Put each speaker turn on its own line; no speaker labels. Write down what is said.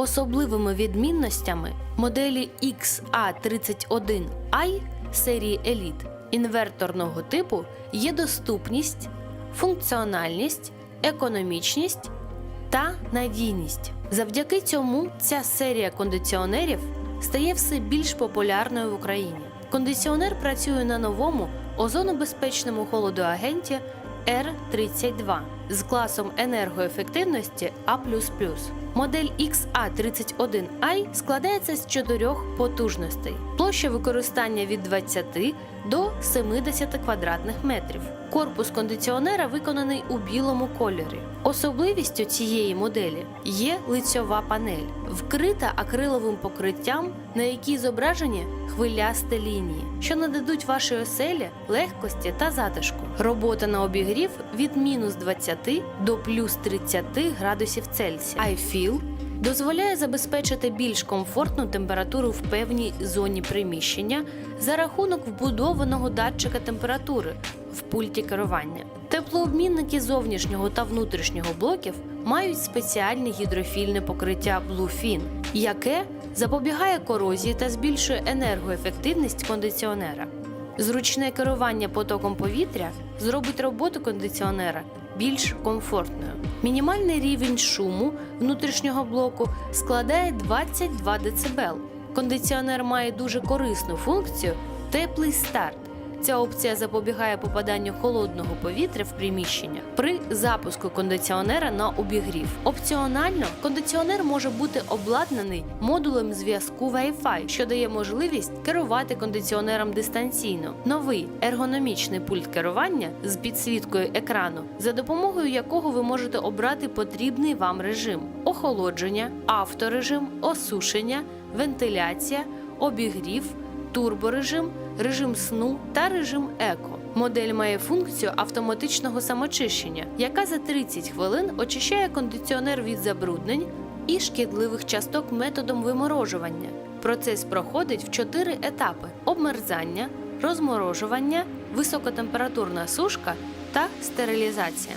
Особливими відмінностями моделі XA31i серії Elite інверторного типу є доступність, функціональність, економічність та надійність. Завдяки цьому ця серія кондиціонерів стає все більш популярною в Україні. Кондиціонер працює на новому озонобезпечному холодоагенті R32 з класом енергоефективності А. Модель XA31i складається з чотирьох потужностей. Площа використання від 20 до 70 квадратних метрів. Корпус кондиціонера виконаний у білому кольорі. Особливістю цієї моделі є лицьова панель, вкрита акриловим покриттям, на якій зображені хвилясті лінії, що нададуть вашій оселі легкості та затишку. Робота на обігрів від мінус 20 до плюс 30 градусів Цельсія. iFeel дозволяє забезпечити більш комфортну температуру в певній зоні приміщення за рахунок вбудованого датчика температури в пульті керування. Теплообмінники зовнішнього та внутрішнього блоків мають спеціальне гідрофільне покриття Bluefin, яке запобігає корозії та збільшує енергоефективність кондиціонера. Зручне керування потоком повітря зробить роботу кондиціонера більш комфортною. Мінімальний рівень шуму внутрішнього блоку складає 22 дБ. Кондиціонер має дуже корисну функцію теплий старт. Ця опція запобігає попаданню холодного повітря в приміщення при запуску кондиціонера на обігрів. Опціонально кондиціонер може бути обладнаний модулем зв'язку Wi-Fi, що дає можливість керувати кондиціонером дистанційно. Новий ергономічний пульт керування з підсвіткою екрану, за допомогою якого ви можете обрати потрібний вам режим: охолодження, авторежим, осушення, вентиляція, обігрів турборежим, режим сну та режим еко. Модель має функцію автоматичного самочищення, яка за 30 хвилин очищає кондиціонер від забруднень і шкідливих часток методом виморожування. Процес проходить в 4 етапи: обмерзання, розморожування, високотемпературна сушка та стерилізація.